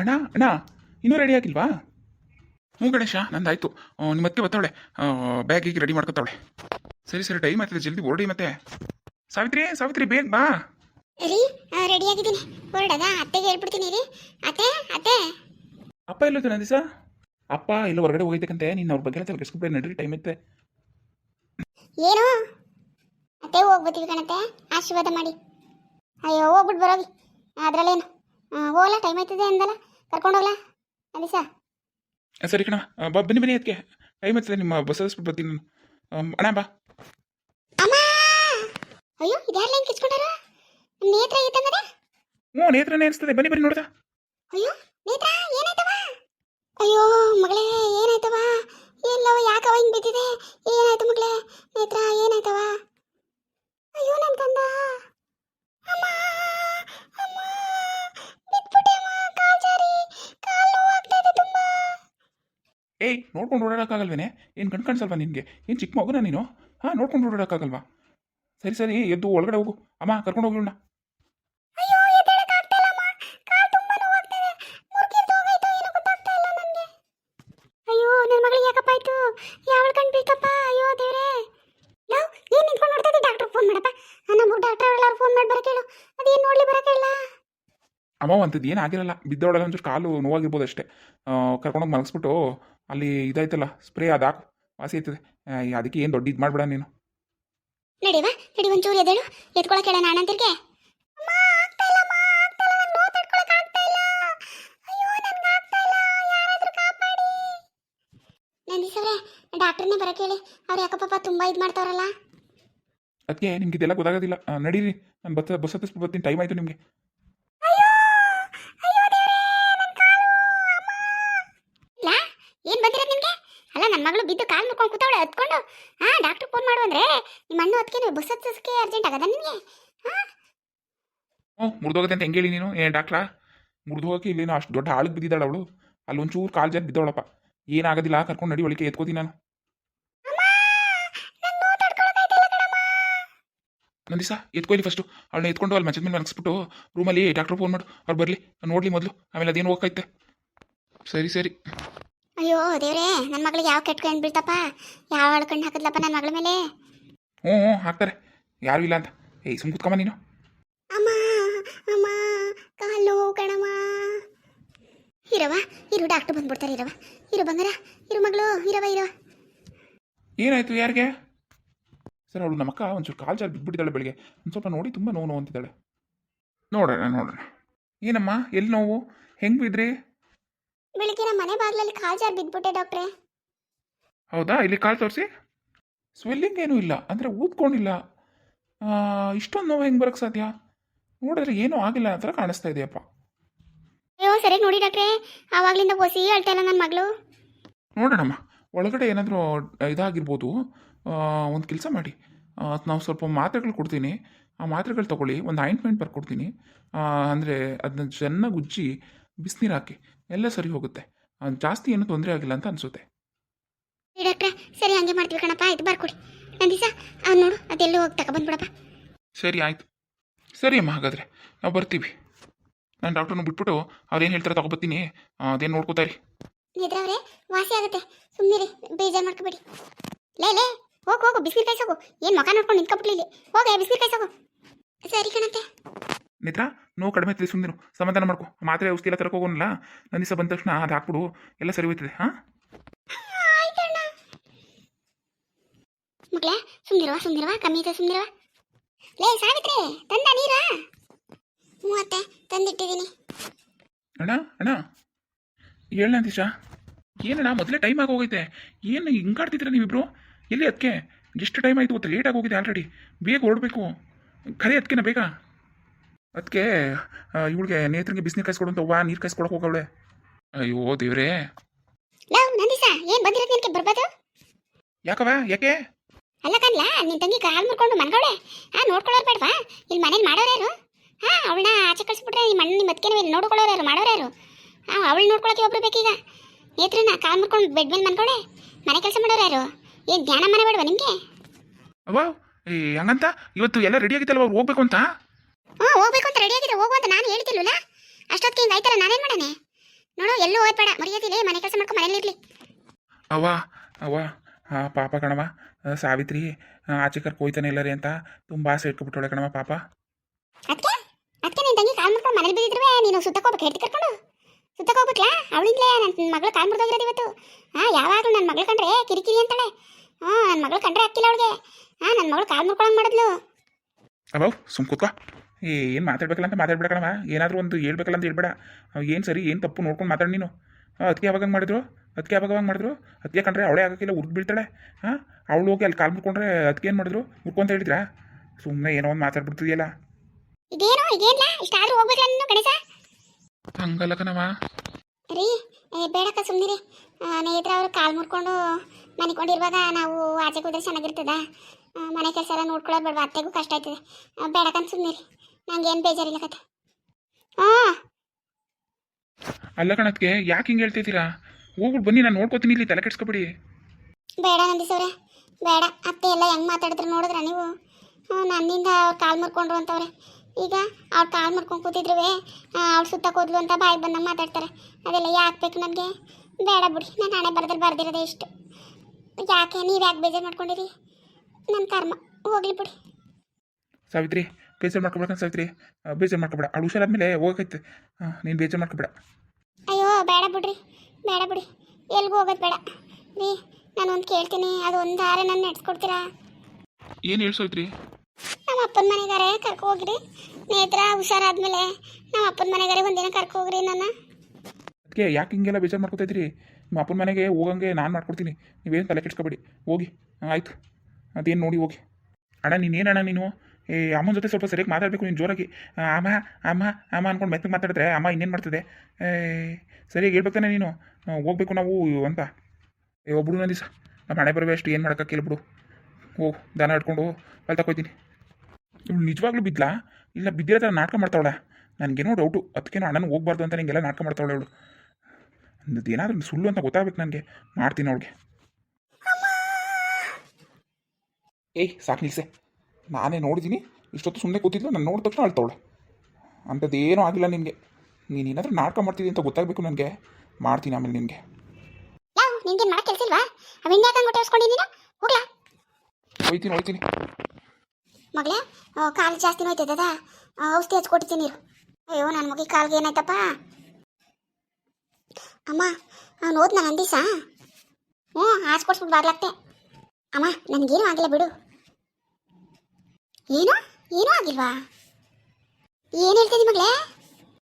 ಅಣ್ಣ ಅಣ್ಣ ಇನ್ನೂ ರೆಡಿ ಆಗಿಲ್ವಾ? ಹ್ಞೂ ಗಣೇಶ ನಂದಾಯ್ತು. ನಿಮ್ಮ ಮತ್ತೆ ಬರ್ತಾವಳೆ. ಬ್ಯಾಗಿಗೆ ರೆಡಿ ಮಾಡ್ಕೊತಾವಳೆ. ಸರಿ ಸರಿ ಟೈಮ್ ಆಗ್ತದೆ ಜಲ್ದಿ ಓಡಿ ಮತ್ತೆ. ಸಾವಿತ್ರಿ ಸಾವಿತ್ರಿ ಬೇಗ ಬಾ. ರೀ ರೆಡಿ ಆಗಿದ್ದೀನಿ. ಹೊರಡದ? ಅತ್ತೆಗೆ ಹೇಳ್ಬಿಡ್ತೀನಿ ರೀ ಅತ್ತೆ ಅತ್ತೆ. ಅಪ್ಪ ಎಲ್ಲೋದು ನಂದಿಸ? ಅಪ್ಪ ಎಲ್ಲ ಹೊರಗಡೆ ಹೋಗಿದ್ದಕ್ಕಂತೆ ನೀನು ಅವ್ರ ಬಗ್ಗೆ ಎಲ್ಲ ಕೆಸ್ಕೊಬಿಡ ನಡ್ರಿ ಟೈಮ್ ಐತೆ. ಏನು? ಅತ್ತೆ ಹೋಗ್ಬತ್ತೀವಿ ಕಣತ್ತೆ. ಆಶೀರ್ವಾದ ಮಾಡಿ. ಅಯ್ಯೋ ಹೋಗ್ಬಿಟ್ಟು ಬರೋಗಿ. ಅದರಲ್ಲೇನು? ಹೋಗಲ್ಲ ಟೈಮ್ ಆಯ್ತದೆ ಅಂದಲ್ಲ? ಕರ್ಕೊಂಡು ಹೋಗ್ಲಾ ಅದಿಸ ಆ, ಸರಿ ಕಣ ಬಾ ಬನ್ನಿ ಬನ್ನಿ ಅದಕ್ಕೆ ಟೈಮ್ ಆಯ್ತದೆ ನಿಮ್ಮ ಬಸ್ ಹಸ್ಬಿಟ್ಟು ಬರ್ತೀನಿ ನಾನು. ಅಣ್ಣ ಬಾ. ಅಮ್ಮ! ಅಯ್ಯೋ ಇದ್ಯಾರ್ಲ ಹೆಂಗೆ ಕಿಚ್ಕೊಂಡಾರ ನೇತ್ರ ಐತಂದ್ರೆ ಹ್ಞೂ ನೇತ್ರನೇ ಅನಿಸ್ತದೆ. ಬನ್ನಿ ಬನ್ನಿ ನೋಡ್ದ. ಅಯ್ಯೋ ನೇತ್ರ ಏನಾಯ್ತವ? ಅಯ್ಯೋ ಮಗಳೇ ಏನಾಯ್ತವ? ಎಲ್ಲವ ಯಾಕವ ಹಿಂಗೆ ಬಿದ್ದಿದೆ? ಏನಾಯ್ತು ಮಗಳೇ? ನೇತ್ರ ನೋಡ್ಕೊಂಡು ಓಡಾಡೋಕ್ಕಾಗಲ್ವೇನೆ? ಏನು ಕಣ್ ಕಾಣಿಸಲ್ವಾ ನಿನಗೆ? ಏನು ಚಿಕ್ಕ ಮಗುನ ನೀನು? ಹಾಂ ನೋಡ್ಕೊಂಡು ಓಡಾಡೋಕ್ಕಾಗಲ್ವಾ? ಸರಿ ಸರಿ ಎದ್ದು ಒಳಗಡೆ ಹೋಗು. ಅಮ್ಮ ಕರ್ಕೊಂಡು ಇಲ್ಲ ಅಮ್ಮ. ಅಂತದ್ದು ಏನಾಗಿರಲ್ಲ ಬಿದ್ದೊಳಗೆ ಒಂಚೂರು ಕಾಲು ನೋವಾಗಿರ್ಬೋದು ಅಷ್ಟೇ. ಕರ್ಕೊಂಡೋಗಿ ಮಲಗಿಸ್ಬಿಟ್ಟು ಅಲ್ಲಿ ಇದಾಯ್ತಲ್ಲ ಸ್ಪ್ರೇ ಅದು ಹಾಕು. ವಾಸಿ ಆಯ್ತದೆ. ಅದಕ್ಕೆ ಏನು ದೊಡ್ಡ ಇದು ಮಾಡ್ಬೇಡ ನೀನು. ನಡಿವ ನಡಿ ಒಂಚೂರು ಎದ್ದೇಳು. ಎತ್ಕೊಳಕ್ಕೆ ಹೇಳ ನಾನು ಅಂತಿರ್ಗೆ. ನಂದಿಸವ್ರೆ ಡಾಕ್ಟರ್ನೇ ಬರಕ್ಕೆ ಹೇಳಿ. ಅವ್ರು ಯಾಕಪ್ಪ ತುಂಬಾ ಇದು ಮಾಡ್ತಾರಲ್ಲ ಅದಕ್ಕೆ ನಿಮ್ಗೆ ಇದೆಲ್ಲ ಗೊತ್ತಾಗೋದಿಲ್ಲ. ನಡೀರಿ. ನಾನು ಬಸ್ ಬಸ್ ಹತ್ತಿಸ್ಬಿಟ್ಟು ಬರ್ತೀನಿ. ಟೈಮ್ ಆಯಿತು ನಿಮಗೆ ಅಯ್ಯೋ ಅಯ್ಯೋ ದೇವ್ರೇ ನನ್ ಕಾಲು ಅಮ್ಮ ಇಲ್ಲ ಏನ್ ಬಂದಿರೋದು ನಿಮ್ಗೆ? ಅಲ್ಲ ನನ್ನ ಮಗಳು ಬಿದ್ದು ಕಾಲು ಮುರ್ಕೊಂಡು ಕೂತವಳೆ ಹತ್ಕೊಂಡು ಹಾ ಡಾಕ್ಟರ್ ಫೋನ್ ಮಾಡು ಅಂದ್ರೆ ನಿಮ್ಮ ಅಣ್ಣ ಅದಕ್ಕೆ ನೀವು ಬಸ್ ಹತ್ತಿಸಕ್ಕೆ ಅರ್ಜೆಂಟ್ ಆಗದ ನಿಮಗೆ ಹಾ ಮುರ್ದು ಮುರಿದೋಗುತ್ತೆ ಅಂತ ಹೆಂಗೆ ಹೇಳಿ ನೀನು? ಏ ಡಾಕ್ಟ್ರಾ ಮುರ್ದು ಹೋಗಕ್ಕೆ ಇಲ್ಲೇನೋ ಅಷ್ಟು ದೊಡ್ಡ ಆಳಿಗೆ ಬಿದ್ದಿದ್ದಾಳೆ ಅವಳು. ಅಲ್ಲಿ ಒಂಚೂರು ಕಾಲು ಜಾರಿ ಬಿದ್ದವಳಪ್ಪ. ಏನಾಗೋದಿಲ್ಲ ಕರ್ಕೊಂಡು ನಡಿ ಒಳಗೆ ಎತ್ಕೋತೀನಿ ನಾನು. ನಂದಿಸ ಎತ್ಕೊಯ್ಲಿ ಫಸ್ಟು ಅವಳನ್ನ ಎತ್ಕೊಂಡು ಅಲ್ಲಿ ಮಂಚದ ಮೇಲೆ ಮಲಗಿಸ್ಬಿಟ್ಟು ರೂಮಲ್ಲಿ ಡಾಕ್ಟ್ರ್ ಫೋನ್ ಮಾಡು. ಅವ್ರು ಬರಲಿ ನೋಡಲಿ ಮೊದಲು. ಆಮೇಲೆ ಅದೇನು ಹೋಗೈತೆ ಸರಿ ಸರಿ. ಅಯ್ಯೋ ದೇವ್ರೇ ನನ್ನ ಮಗಳಿಗೆ ಯಾವ ಕೆಟ್ಟ ಕಣ್ಣು ಬೀಳ್ತಪ್ಪ? ಯಾವ ಕಣ್ಣು ಹಾಕಿದ್ಲಪ್ಪ ನನ್ನ ಮಗಳ ಮೇಲೆ? ಹ್ಞೂ ಹ್ಞೂ ಹಾಕ್ತಾರೆ. ಯಾರು ಇಲ್ಲ ಅಂತ. ಏಯ್ ಸುಮ್ ಕುತ್ಕೊಂಬ ನೀನು. ಅಮ್ಮ ಅಮ್ಮ ಕಾಲು ಕಣಮ್ಮ. ಇರವ ಇರು ಡಾಕ್ಟರ್ ಬಂದ್ಬಿಡ್ತಾರೆ ಇರವ ಇರು ಬಂಗಾರ ಇರು ಮಗಳು ಇರವ ಇರವ ಏನಾಯ್ತು ಯಾರಿಗೆ? ಸರ್ ಅವಳು ನಮ್ಮಕ್ಕ ಒಂಚೂರು ಕಾಲು ಜಾರಿ ಬಿದ್ದುಬಿಟ್ಟಿದ್ದಾಳೆ ಬೆಳಿಗ್ಗೆ. ಒಂದು ಸ್ವಲ್ಪ ನೋಡಿ ತುಂಬ ನೋವು ನೋವು ಅಂತಿದ್ದಾಳೆ. ನೋಡೋಣ ನೋಡೋಣ. ಏನಮ್ಮ ಎಲ್ಲಿ ನೋವು? ಹೆಂಗೆ ಬಿದ್ರಿ? ಬೆಳಿಗ್ಗೆ ನಮ್ಮ ಮನೆ ಬಾಗಿಲಲ್ಲಿ ಕಾಲ್ ಜಾರ್ ಬಿದ್ಬಿಟ್ಟೆ ಡಾಕ್ಟ್ರೆ. ಹೌದಾ? ಇಲ್ಲಿ ಕಾಲು ತೋರಿಸಿ. ಸ್ವೆಲ್ಲಿಂಗ್ ಏನೂ ಇಲ್ಲ. ಅಂದರೆ ಊದ್ಕೊಂಡಿಲ್ಲ. ಇಷ್ಟೊಂದು ನೋವು ಹೆಂಗೆ ಬರೋಕ್ಕೆ ಸಾಧ್ಯ? ನೋಡಿದ್ರೆ ಏನೂ ಆಗಿಲ್ಲ ಆ ಥರ ಕಾಣಿಸ್ತಾ ಇದೆಯಪ್ಪ. ಅಯ್ಯೋ ಸರಿ ನೋಡಿ ಡಾಕ್ಟ್ರೆ. ಆವಾಗ್ಲಿಂದ ಓಸಿ ಅಳ್ತಾ ಇಲ್ಲ ನನ್ನ ಮಗಳು. ನೋಡೋಣಮ್ಮ. ಒಳಗಡೆ ಏನಾದರೂ ಇದಾಗಿರ್ಬೋದು ಒಂದು ಕೆಲಸ ಮಾಡಿ. ನಾವು ಸ್ವಲ್ಪ ಮಾತ್ರೆಗಳು ಕೊಡ್ತೀನಿ. ಆ ಮಾತ್ರೆಗಳು ತೊಗೊಳ್ಳಿ. ಒಂದು ಆಯಿಂಟ್ಮೆಂಟ್ ಬರ್ಕೊಡ್ತೀನಿ. ಅಂದರೆ ಅದನ್ನ ಚೆನ್ನಾಗಿ ಉಜ್ಜಿ ಬಿಸಿನೀರು ಹಾಕಿ. ಎಲ್ಲ ಸರಿ ಹೋಗುತ್ತೆ. ಜಾಸ್ತಿ ಏನೂ ತೊಂದರೆ ಆಗಿಲ್ಲ ಅಂತ ಅನಿಸುತ್ತೆ. ಈ ಡಾಕ್ಟ್ರೆ ಸರಿ ಹಂಗೆ ಮಾಡ್ತೀವಿ ಕಣಪ್ಪ ಆಯ್ತು ಬರ್ಕೊಡಿ. ನಂದಿಸ ಅವ್ನು ನೋಡು ಅದೆಲ್ಲೂ ಹೋಗಿ ತಗೊಬಂದ್ಬಿಡಪ್ಪ ಸರಿ ಆಯಿತು. ಸರಿ ಅಮ್ಮ ಹಾಗಾದ್ರೆ ನಾವು ಬರ್ತೀವಿ. ನಾನು ಡಾಕ್ಟ್ರನ್ನ ಬಿಟ್ಬಿಟ್ಟು ಅವ್ರೇನು ಹೇಳ್ತಾರೆ ತಗೊಬತ್ತೀನಿ. ಅದೇನು ನೋಡ್ಕೋತಾರೆ ನಿದ್ರವ್ರೆ ವಾಸಿ ಆಗುತ್ತೆ. ಸುಮ್ಮನೆ ಬೇಜಾರು ಮಾಡ್ಕೋಬೇಡಿ. ಲೇ ಲೇ ಹೋಗು ಹೋಗು ಬಿಸಿಲು ಕಾಯ್ಸೋಗು. ಏನು ಮಕ ನೋಡ್ಕೊಂಡು ನಿಂತ್ಕೊಬಿಟ್ಲಿ ಹೋಗೆ ಬಿಸಿಲು ಕಾಯ್ಸೋಗು. ಸರಿ ಕಣಂತೆ ನಿತ್ರ ನೋವು ಕಡಿಮೆ ಆಗ್ತದೆ ಸುಮ್ಮನೆ ಸಮಾಧಾನ ಮಾಡ್ಕೊ. ಮಾತ್ರೆ ಔಷಧಿ ಎಲ್ಲ ತರಕ್ಕೆ ಹೋಗೋನಲ್ಲ? ನನ್ನ ದಿವಸ ಬಂದ ತಕ್ಷಣ ಅದು ಹಾಕ್ಬಿಡು. ಎಲ್ಲ ಸರಿ ಹೋಯ್ತದೆ ಹಾಂ? ಮಗಳೇ ಸುಮ್ಮನಿರುವ ಸುಮ್ಮನಿರುವ ಕಮ್ಮಿ ಇದೆ ಸುಮ್ಮನಿರುವ ಲೇ ಸಾವಿತ್ರಿ ತಂದ ನೀರ? ಹ್ಞೂ ಅತ್ತೆ ತಂದಿಟ್ಟಿದ್ದೀನಿ ಅಣ್ಣ ಅಣ್ಣ. ಹೇಳ ದಿಶ ಏನಣ್ಣ ಮೊದಲೇ ಟೈಮ್ ಆಗೋಗೈತೆ ಹೋಗೈತೆ. ಏನು ಹಿಂಗಾಡ್ತಿದ್ದೀರ ನೀವಿಬ್ರು? ಎಲ್ಲಿ ಅದಕ್ಕೆ ಎಷ್ಟು ಟೈಮ್ ಆಯಿತು ಗೊತ್ತಾ? ಲೇಟ್ ಆಗೋಗಿದೆ ಆಲ್ರೆಡಿ ಬೇಗ ಹೊರಡಬೇಕು. ಖರೆ ಅದಕ್ಕೆನ ಬೇಗ? ಅದಕ್ಕೆ ಇವಳಿಗೆ ನೇತ್ರಿಗೆ ಬಿಸಿನೀರು ಕಾಯಿಸ್ಕೊಡು ಅಂತ ವಾ ನೀರು ಕಾಯಿಸ್ಕೊಡಕ್ಕೆ ಹೋಗವಳೆ. ಅಯ್ಯೋ ದೇವ್ರೇ. ಲವ್ ನಂದಿಸ ಏನು ಬಂದಿರೋದು ನಿನಗೆ ಬರ್ಬೋದು ಯಾಕವ ಯಾಕೆ? ಅಲ್ಲ ಕಲ್ಲ ನಿನ್ ತಂಗಿ ಕಾಲ್ ಮುರ್ಕೊಂಡು ಮನ್ಗವಳೆ. ಆ ನೋಡ್ಕೊಳ್ಳೋರು ಬೇಡವಾ? ಇಲ್ಲಿ ಮನೇಲಿ ಮಾಡೋರು ಯಾರು? ಹಾ ಅವಳನ್ನ ಆಚೆ ಕಳಿಸ್ಬಿಟ್ರೆ ನಿಮ್ಮ ಅಣ್ಣ ನಿಮ್ಮ ಅತ್ತಿಗೆ ಇಲ್ಲಿ ನೋಡ್ಕೊಳ್ಳೋರು ಯಾರು ಮಾಡೋರು ಯಾರು? ಹಾ ಅವಳು ನೋಡ್ಕೊಳಕ್ಕೆ ಒಬ್ರು ಬೇಕೀಗ. ನೇತ್ರನ ಕಾಲ್ ಮುರ್ಕೊಂಡು ಬೆಡ್ ಮೇಲೆ ಮನ್ಕೊಳೆ ಮನೆ ಕೆಲಸ ಮಾಡೋರು ಯಾರು? ಏನ್ ಧ್ಯಾನ ಮನೆ ಬೇಡವಾ ನಿಮಗೆ? ಅವ್ವ ಏ ಹಂಗಂತ? ಇವತ್ತು ಎಲ್ಲ ರೆಡಿ ಆಗಿತ್ತಲ್ವ ಹೋಗ್ಬೇಕು ಅಂತ? ಹ್ಞೂ ಹೋಗ್ಬೇಕು ಅಂತ ರೆಡಿ ಆಗಿದೆ ಹೋಗು ಅಂತ ನಾನು ಹೇಳ್ತಿಲ್ವಲ್ಲ ಅಷ್ಟೊತ್ತಿಗೆ ಹಿಂಗೆ ಆಯ್ತಲ್ಲ ನಾನೇನು ಮಾಡಾನೆ ನೋಡು ಎಲ್ಲೂ ಹೋಗ್ಬೇಡ. ಮರ್ಯಾದಿಲ್ಲ ಮನೆ ಕೆಲಸ ಮಾಡ್ಕೊಂಡು ಮನೇಲಿ ಇರ್ಲಿ. ಅವ್ವ ಅವ್ವ ಹಾಂ ಪಾಪ ಕಣವ ಸಾವಿತ್ರಿ ಆಚೆ ಕರ್ಕೋಯ್ತಾನೆ ಇಲ್ಲರಿ ಅಂತ ತುಂಬ ಆಸೆ ಇಟ್ಕೊಬಿಟ್ಟೋಳೆ ಕಣವ ಪಾಪ. ಅದಕ್ಕೆ ಅದಕ್ಕೆ ನಿನ್ನ ತಂಗಿ ಕಾಲ್ ಮಾಡ್ಕೊಂಡು ಮನೇಲಿ ಬಿದ್ದಿದ್ರು ನೀನು ಸುತ್ತಕ್ಕೆ ಹೋಗ್ಬೇಕು ಹೇಳ್ತಿ ಕರ್ಕೊಂಡು? ಸುತ್ತಕ್ಕೆ ಹೋಗ್ಬಿಟ್ಲಾ? ಅವಳಿಂದಲೇ ನನ್ನ ಮಗಳು ಕಾಲ್ ಮುರಿದೋಗಿರೋದು ಇವತ್ತು. ಹಾಂ ಯಾವಾಗಲೂ ನನ್ನ ಮಗಳು ಕಂಡ್ರೆ ಕಿರಿಕಿರಿ ಅಂತಾಳೆ. ಹಾಂ ನನ್ನ ಮಗಳು ಕಂಡ್ರೆ ಹಾಕಿಲ್ಲ ಅವಳಿಗೆ. ಹಾಂ ನನ್ನ ಮಗಳು ಕಾಲ್ ಮುರ್ಕೊಳಂಗೆ ಮಾಡಿದ್ಲು. ಅವ ಸುಮ್ ಕೂತ್ಕೋ ಏನು ಮಾತಾಡ್ಬೇಕಲ್ಲ ಅಂತ ಮಾತಾಡ್ಬೇಕಲ್ಲಮ್ಮ ಏನಾದರೂ ಒಂದು ಹೇಳ್ಬೇಕಲ್ಲ ಅಂತ ಹೇಳ್ಬೇಡ. ಏನು ಸರಿ ಏನು ತಪ್ಪು ನೋಡ್ಕೊಂಡು ಮಾತಾಡಿ ನೀನು. ಅದಕ್ಕೆ ಯಾವಾಗ ಹಂಗೆ ಮಾಡಿದ್ರು? ಅದಕ್ಕೆ ಯಾವಾಗ ಹಂಗೆ ಮಾಡಿದ್ರು? ಅದಕ್ಕೆ ಕಂಡ್ರೆ ಅವಳೇ ಆಗೋಕ್ಕಿಲ್ಲ ಉರ್ದು ಬೀಳ್ತಾಳೆ. ಹಾಂ ಅವಳು ಹೋಗಿ ಅಲ್ಲಿ ಕಾಲು ಮುರ್ಕೊಂಡ್ರೆ ಅದಕ್ಕೆ ಏನು ಮಾಡಿದ್ರು? ಮುರ್ಕೊಂತ ಹೇಳಿದ್ರ? ಸುಮ್ಮನೆ ಏನೋ ಒಂದು ಮಾತಾಡ್ಬಿಡ್ತಿದೆಯಲ್ಲ. ಇದೇನೋ ಇದೇನಿಲ್ಲ ಇಷ್ಟಾದ್ರೂ ಹೋಗ್ಬೇಕಲ್ಲ ನೀನು ಗಣೇಶ? ಹಂಗಲ್ಲ ಕಣವ ರೀ ಏ, ಬೇಡಕ್ಕ ಸುಮ್ಮನಿರಿ ನೇತ್ರ ಅವರು ಕಾಲು ಮುರ್ಕೊಂಡು ಮನಿಕೊಂಡಿರುವಾಗ ನಾವು ಆಚೆ ಹೋದ್ರೆ ಚೆನ್ನಾಗಿರ್ತದ. ಮನೆ ಕೆಲಸ ಎಲ್ಲ ನೋಡ್ಕೊಳ್ಳೋದು ಬೇಡ ಅತ್ತೆಗೂ ಕಷ್ಟ ಆಯ್ತದೆ. ಬೇಡಕ್ಕಂತ ಸುಮ್ಮನಿರಿ ನಂಗೆ ಏನು ಬೇಜಾರಿಲ್ಲ ಕತೆ ಹಾಂ ಅಲ್ಲ ಕಣಕ್ಕೆ ಯಾಕೆ ಹಿಂಗೆ ಹೇಳ್ತಿದ್ದೀರಾ? ಹೋಗ್ಬಿಟ್ಟು ಬನ್ನಿ ನಾನು ನೋಡ್ಕೋತೀನಿ ಇಲ್ಲಿ ತಲೆ ಕೆಡ್ಸ್ಕೊಬಿಡಿ. ಬೇಡ ನಂದಿಸವ್ರೆ ಬೇಡ. ಅತ್ತೆ ಎಲ್ಲ ಹೆಂಗೆ ಮಾತಾಡಿದ್ರೆ ನೋಡಿದ್ರ ನೀವು? ನನ್ನಿಂದ ಅವ್ರು ಕಾಲು ಮುರ್ಕೊಂಡ್ರು ಅಂತವ್ರೆ. ಈಗ ಅವ್ರು ಕಾಲ್ ಮುರ್ಕೊಂಡು ಕೂತಿದ್ರು ಅವ್ರು ಸುತ್ತ ಹೋದ್ಲು ಅಂತ ಬಾಯಿ ಬಂದಂಗೆ ಮಾತಾಡ್ತಾರೆ. ಅದೆಲ್ಲ ಯಾಕೆ ಬೇಕು ನನಗೆ? ಬೇಡ ಬಿಡಿ ನಾನು ಹಣೆ ಬರೆದ್ರೆ ಬರ್ದಿರೋದೇ ಇಷ್ಟು. ಯಾಕೆ ನೀವು ಯಾಕೆ ಬೇಜಾರು ಮಾಡ್ಕೊಂಡಿರಿ? ನನ್ನ ಕರ್ಮ ಹೋಗ್ಲಿ ಬಿಡಿ. ಸಾವಿತ್ರಿ ಬೇಜಾರು ಮಾಡ್ಕೊಬೇಡ ಸಾವಿತ್ರಿ ರೀ ಬೇಜಾರು ಮಾಡ್ಕೊಬೇಡ. ಅವಳು ಹುಷಾರಾದ್ಮೇಲೆ ಹೋಗೈತೆ ನೀನು ಬೇಜಾರು ಮಾಡ್ಕೊಬೇಡ. ಅಯ್ಯೋ ಬೇಡ ಬಿಡ್ರಿ. ಬೇಡ ಬಿಡಿ. ಎಲ್ಗೂ ಹೋಗೋದು ಬೇಡ. ರೀ ನಾನು ಒಂದ್ ಕೇಳ್ತೀನಿ. ಅದು ಒಂದು ದಾರ ನನ್ನ ನಡೆಸ್ಕೊಡ್ತೀರಾ? ಏನು ಹೇಳ್ಸೋಯ್ತ್ರಿ? ನಮ್ಮ ಅಪ್ಪನ ಮನೆಗಾರೆ ಕರ್ಕೊ ಹೋಗ್ರಿ. ನೇತ್ರ ಹುಷಾರಾದ್ಮೇಲೆ ನಮ್ಮ ಅಪ್ಪನ ಮನೆಗಾರೆ ಒಂದಿನ ಕರ್ಕೊ ಹೋಗ್ರಿ ನನ್ನ. ಅದಕ್ಕೆ ಯಾಕೆ ಹಿಂಗೆಲ್ಲ ಬೇಜಾರು ಮಾಡ್ಕೊತೈತ್ರಿ? ನಿಮ್ಮ ಅಪ್ಪನ ಮನೆಗೆ ಹೋಗಂಗೆ ನಾನು ಮಾಡ್ಕೊಡ್ತೀನಿ. ನೀವೇನು ತಲೆ ಕೆಡ್ಸ್ಕೊಬೇಡಿ. ಹೋಗಿ. ಆಯಿತು ಆಯ್ತು. ಅದೇನು ನೋಡಿ ಹೋಗಿ. ಅಣ್ಣ ನೀನೇನು ಅಣ್ಣ ನೀನು? ಏ ಅಮ್ಮನ ಜೊತೆ ಸ್ವಲ್ಪ ಸರಿಯಾಗಿ ಮಾತಾಡಬೇಕು ನೀನು ಜೋರಾಗಿ. ಅಮ್ಮ ಅಮ್ಮ ಅಮ್ಮ ಅಂದ್ಕೊಂಡು ಮೆತ್ತಗೆ ಮಾತಾಡಿದ್ರೆ ಅಮ್ಮ ಇನ್ನೇನು ಮಾಡ್ತದೆ? ಏ ಸರಿಯಾಗಿ ಹೇಳ್ಬೇಕಾನೆ ನೀನು. ಹೋಗ್ಬೇಕು ನಾವು ಅಂತ. ಏ ಒಬ್ಬಳು ನಂದಿಸ. ದಿವಸ ನಮ್ಮ ಹಣೆ ಬರಬೇಕು ಅಷ್ಟು ಏನು ಮಾಡೋಕೆ ಬಿಡು ಓ ದನ ಹಿಡ್ಕೊಂಡು ಅಲ್ಲಿ ತಗೋತೀನಿ ಇವಳು ನಿಜವಾಗ್ಲೂ ಬಿದ್ದಲಾ ಇಲ್ಲ ಬಿದ್ದಿರೋ ಥರ ನಾಟಕ ಮಾಡ್ತಾವಳ? ನನಗೇನೋ ಡೌಟು ಅದಕ್ಕೇನೋ ಅಣ್ಣನ ಹೋಗ್ಬಾರ್ದು ಅಂತ ನಿಂಗೆಲ್ಲ ನಾಟಕ ಮಾಡ್ತಾವಳೆ ಅವಳು ಏನಾದರೂ ಸುಳ್ಳು ಅಂತ ಗೊತ್ತಾಗಬೇಕು ನನಗೆ. ಮಾಡ್ತೀನಿ ಅವಳಿಗೆ. ಏಯ್ ಸಾಕು ನಿಲ್ಸೆ. ನಾನೇ ನೋಡಿದ್ದೀನಿ ಇಷ್ಟೊತ್ತು ಸುಮ್ಮನೆ ಕೂತಿದ್ಲು ನಾನು ನೋಡಿದ ತಕ್ಷಣ ಅಳ್ತವಳೆ ಅಂಥದ್ದು ಏನೂ ಆಗಿಲ್ಲ ನಿನಗೆ ನೀನು ಏನಾದರೂ ನಾಟಕ ಮಾಡ್ತಿದ್ದಿ ಅಂತ ಗೊತ್ತಾಗಬೇಕು ನನಗೆ. ಮಾಡ್ತೀನಿ ಆಮೇಲೆ ನಿನಗೆ. ನಿನಗೆ ಮಾಡೋ ಕೆಲಸ ಇಲ್ವಾ? ಅವಿನ್ ಯಾಕಂಗೆ ಹೊಟ್ಟೆ ಹೊಸ್ಕೊಂಡಿ ನೀನು ಹೋಗ್ಲಾ? ಹೋಯ್ತೀನಿ ಹೋಯ್ತೀನಿ. ಮಗಳೇ ಕಾಲು ಜಾಸ್ತಿ ನೋಯ್ತದ ಔಷಧಿ ನೀರು ಅಯ್ಯೋ ನನ್ನ ಮಗಿ ಕಾಲ್ಗೆ ಏನಾಯ್ತಪ್ಪ? ಅಮ್ಮ ಅವ್ನು ಹೋದ್ ನಾನು ಅಂದಿಸ ಹ್ಞೂ ಹಾಸ್ಕೊಡ್ಸ್ಬಿಟ್ಟು ಬಾಗ್ಲಾಕ್ತೆ ಅಮ್ಮ ನನಗೇನು ಆಗಿಲ್ಲ ಬಿಡು. ಏನು ಏನೂ ಆಗಿಲ್ವಾ? ಏನು ಹೇಳ್ತಿದ್ದೀನಿ ಮಗಳೇ?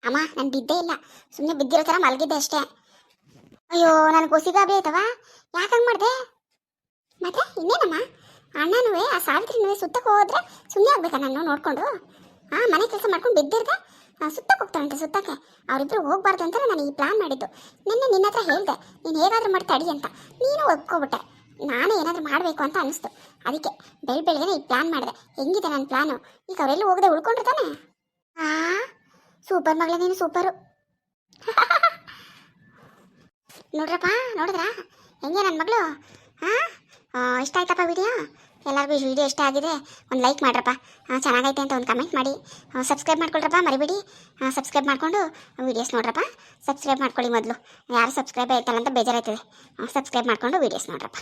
ಅಮ್ಮ, ನಾನು ಬಿದ್ದೇ ಇಲ್ಲ. ಸುಮ್ಮನೆ ಬಿದ್ದಿರೋ ಥರ ಮಲಗಿದ್ದೆ ಅಷ್ಟೇ. ಅಯ್ಯೋ ನನಗೆ ಆಯ್ತವಾ? ಆಯ್ತವ ಯಾಕಂಗೆ ಮಾಡಿದೆ? ಮತ್ತೆ, ಇನ್ನೇನಮ್ಮ? ಅಣ್ಣನೂ ಆ ಸಾವಿತ್ರಿನೂ ಸುತ್ತಕ್ಕೆ ಹೋದ್ರೆ ಸುಮ್ಮನೆ ಆಗ್ಬೇಕಾ ನಾನು ನೋಡಿಕೊಂಡು? ಹಾಂ ಮನೆ ಕೆಲಸ ಮಾಡ್ಕೊಂಡು ಬಿದ್ದಿರ್ದೆ ಸುತ್ತಕ್ಕೆ ಹೋಗ್ತಾರಂತೆ ಸುತ್ತಕ್ಕೆ. ಅವರಿಬ್ಬರು ಹೋಗ್ಬಾರ್ದು ಅಂತ ನಾನು ಈ ಪ್ಲಾನ್ ಮಾಡಿದ್ದು. ನಿನ್ನೆ ನಿನ್ನ ಹತ್ರ ಹೇಳಿದೆ, ನೀನು ಹೇಗಾದ್ರೂ ಮಾಡಿ ತಡಿ ಅಂತ. ನೀನು ಒಪ್ಕೊಬಿಟ್ಟೆ. ನಾನೇ ಏನಾದರೂ ಮಾಡಬೇಕು ಅಂತ ಅನಿಸ್ತು. ಅದಕ್ಕೆ ಬೆಳ್ ಬೆಳಗ್ಗೆ ಈ ಪ್ಲಾನ್ ಮಾಡಿದೆ. ಹೆಂಗಿದೆ ನನ್ನ ಪ್ಲಾನು ಈಗ ಅವರೆಲ್ಲ ಹೋಗದೆ ಉಳ್ಕೊಂಡಿರ್ತಾನೆ ಆ ಸೂಪರ್ ಮಗಳೇ ನೀನು ಸೂಪರು ನೋಡ್ರಪ್ಪ, ನೋಡಿದ್ರಾ? ಹೆಂಗೆ ನನ್ನ ಮಗಳು? ಹಾಂ ಇಷ್ಟ ಆಯ್ತಪ್ಪ ವಿಡಿಯೋ? ಎಲ್ಲರಿಗೂ ವಿಡಿಯೋ ಇಷ್ಟ ಆಗಿದೆ, ಒಂದು ಲೈಕ್ ಮಾಡ್ರಪ್ಪ. ಚೆನ್ನಾಗೈತೆ ಅಂತ ಒಂದು ಕಮೆಂಟ್ ಮಾಡಿ. ಸಬ್ಸ್ಕ್ರೈಬ್ ಮಾಡ್ಕೊಳ್ರಪ್ಪ, ಮರಿಬೇಡಿ. ಸಬ್ಸ್ಕ್ರೈಬ್ ಮಾಡಿಕೊಂಡು ವೀಡಿಯೋಸ್ ನೋಡ್ರಪ್ಪ. ಸಬ್ಸ್ಕ್ರೈಬ್ ಮಾಡ್ಕೊಳ್ಳಿ ಮೊದಲು. ಯಾರು ಸಬ್ಸ್ಕ್ರೈಬ್ ಆಯ್ತಲ್ಲ ಅಂತ ಬೇಜಾರಾಯ್ತದೆ. ಸಬ್ಸ್ಕ್ರೈಬ್ ಮಾಡಿಕೊಂಡು ವೀಡಿಯೋಸ್ ನೋಡ್ರಪ್ಪ.